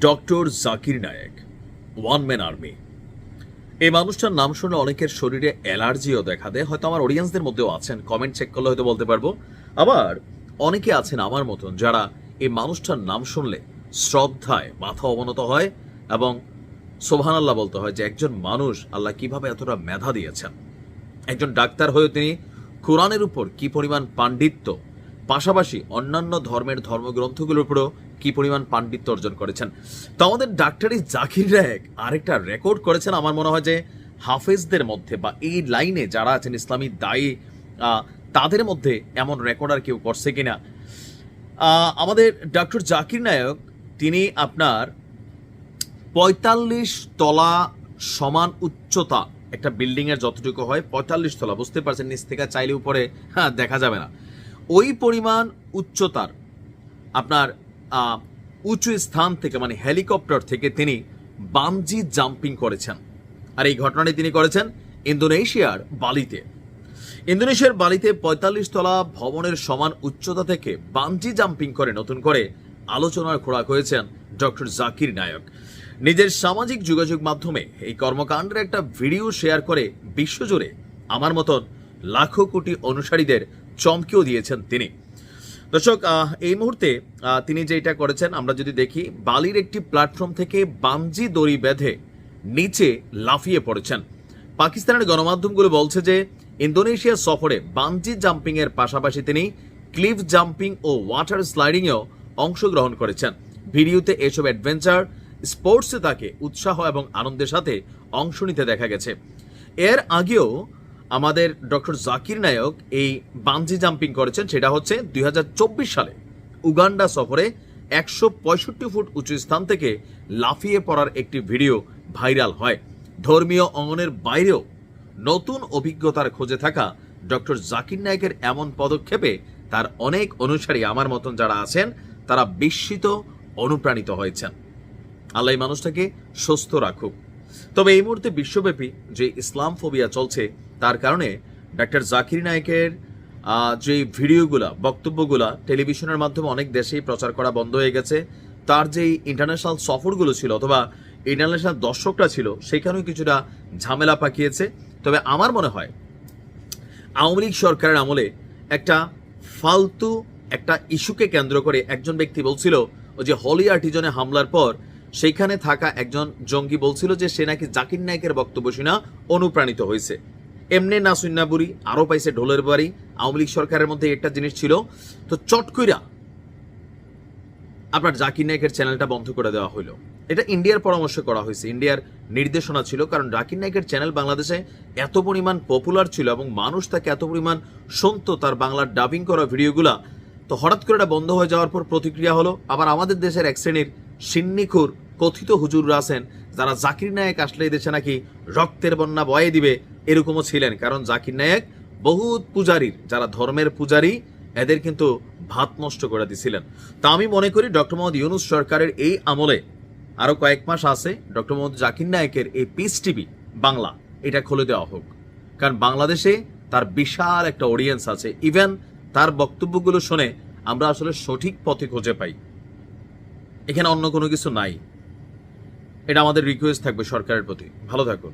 Doctor Zakir Naik one man army এই মানুষটার নাম শুনে অনেকের শরীরে অ্যালার্জিও দেখা দেয়, হয়তো আমার অডিয়েন্সদের মধ্যেও আছেন কমেন্ট চেক করলে হয়তো বলতে পারব। আবার অনেকে আছেন আমার মতন যারা এই মানুষটার নাম শুনলে শ্রদ্ধায়, মাথা অবনত হয় এবং সোভান আল্লাহ বলতে হয় যে একজন মানুষ আল্লাহ কীভাবে এতটা মেধা দিয়েছেন। একজন ডাক্তার হয়েও তিনি কোরআনের উপর কি পরিমাণ পাণ্ডিত্য পাশাপাশি অন্যান্য ধর্মের ধর্মগ্রন্থগুলোর উপরও কি পরিমাণ পাণ্ডিত্য অর্জন করেছেন। তো আমাদের ডাক্তারি জাকির রায়ক আরেকটা রেকর্ড করেছেন আমার মনে হয় যে হাফেজদের মধ্যে বা এই লাইনে যারা আছেন ইসলামী দায়ী তাদের মধ্যে এমন রেকর্ড আর কেউ করছে কিনা। আমাদের ডক্টর জাকির নায়ক, তিনি আপনার পঁয়তাল্লিশ তলা সমান উচ্চতা একটা বিল্ডিংয়ের যতটুকু হয় পঁয়তাল্লিশ তলা, বুঝতে পারছেন নিচ থেকে চাইলে উপরে হ্যাঁ দেখা যাবে না। ওই পরিমাণ উচ্চতার আপনার উঁচু স্থান থেকে মানে হেলিকপ্টার থেকে তিনি বামজি জাম্পিং করেছেন। আর এই ঘটনাটি তিনি করেছেন ইন্দোনেশিয়ার বালিতে। ইন্দোনেশিয়ার বালিতে পঁয়তাল্লিশ তলা ভবনের সমান উচ্চতা থেকে বামজি জাম্পিং করে নতুন করে আলোচনার খোরাক হয়েছেন ডক্টর জাকির নায়ক। নিজের সামাজিক যোগাযোগ মাধ্যমে এই কর্মকাণ্ডের একটা ভিডিও শেয়ার করে বিশ্বজুড়ে আমার মতন লাখো কোটি অনুসারীদের চমকেও দিয়েছেন তিনি। দর্শক এই মুহূর্তে তিনি যেটা করেছেন, আমরা যদি দেখি, বালির একটি প্ল্যাটফর্ম থেকে বাঞ্জি দড়ি বেঁধে নিচে লাফিয়ে পড়েছেন। পাকিস্তানের গণমাধ্যমগুলো বলছে যে, ইন্দোনেশিয়া সফরে বাঞ্জি জাম্পিং এর পাশাপাশি তিনি ক্লিফ জাম্পিং ও ওয়াটার স্লাইডিংয়েও অংশগ্রহণ করেছেন। ভিডিওতে এসব অ্যাডভেঞ্চার, স্পোর্টসে তাকে উৎসাহ এবং আনন্দের সাথে অংশ নিতে দেখা গেছে। এর আগেও আমাদের ডক্টর জাকির নায়ক এই বাঞ্জি জাম্পিং করেছেন, সেটা হচ্ছে দুই হাজার চব্বিশ সালে। উগান্ডা সফরে একশো পঁয়ষট্টি ফুট উঁচু স্থান থেকে লাফিয়ে পড়ার একটি ভিডিও ভাইরাল হয়। ধর্মীয় অঙ্গনের বাইরেও নতুন অভিজ্ঞতার খোঁজে থাকা ডক্টর জাকির নায়কের এমন পদক্ষেপে তার অনেক অনুসারী আমার মতন যারা আছেন, তারা বিস্মিত, অনুপ্রাণিত হয়েছেন। আল্লাহ মানুষটাকে সুস্থ রাখুক। তবে এই মুহূর্তে বিশ্বব্যাপী যে ইসলাম ফোবিয়া চলছে, তার কারণে ডাক্তার জাকির নায়কের যে ভিডিওগুলা, বক্তব্যগুলা টেলিভিশনের মাধ্যমে অনেক দেশেই প্রচার করা বন্ধ হয়ে গেছে, তার যেই ইন্টারন্যাশনাল সফরগুলো ছিল অথবা ইন্টারন্যাশনাল দর্শকরা ছিল, সেখানেও কিছুটা ঝামেলা পাকিয়েছে। তবে আমার মনে হয়, আওয়ামী লীগ সরকারের আমলে একটা ফালতু একটা ইস্যুকে কেন্দ্র করে একজন ব্যক্তি বলছিল যে হলি আর্টিজনে হামলার পর সেইখানে থাকা একজন জঙ্গি বলছিল যে সে নাকি জাকির নায়কের বক্তব্য শুনা অনুপ্রাণিত হয়েছে। এমনি না সুন্নাবুরি আরও পাইছে ঢোলের বাড়ি। আওয়ামী লীগ সরকারের মধ্যে একটা জিনিস ছিল। তো চট কইরা আপনার জাকির নায়কের চ্যানেলটা বন্ধ করে দেওয়া হলো এটা ইন্ডিয়ার পরামর্শ করা হয়েছে। ইন্ডিয়ার নির্দেশনা ছিল, কারণ জাকির নায়কের চ্যানেল বাংলাদেশে এত পরিমাণ পপুলার ছিল এবং মানুষ তাকে এত পরিমাণ শুনতো তার বাংলার ডাবিং করা ভিডিওগুলা। তো হঠাৎ করে এটা বন্ধ হয়ে যাওয়ার পর প্রতিক্রিয়া হলো, আবার আমাদের দেশের এক শ্রেণির সিন্নিখুর কথিত হুজুররা আছেন, যারা জাকির নায়ক আসলে দেশে নাকি রক্তের বন্যা বয়ে দিবে এরকমও ছিলেন। কারণ জাকির নায়ক বহুত পূজারীর, যারা ধর্মের পূজারী, এদের কিন্তু ভাত নষ্ট করে দিছিলেন। তা আমি মনে করি ডক্টর মোহাম্মদ ইউনুস সরকারের এই আমলে আরও কয়েক মাস আছে ডক্টর মোহাম্মদ জাকির নায়কের এই পিস টিভি বাংলা, এটা খুলে দেওয়া হোক। কারণ বাংলাদেশে তার বিশাল একটা অডিয়েন্স আছে। ইভেন তার বক্তব্যগুলো শুনে আমরা আসলে সঠিক পথে খুঁজে পাই। এখানে অন্য কোনো কিছু নাই। এটা আমাদের রিকোয়েস্ট থাকবে সরকারের প্রতি। ভালো থাকুন।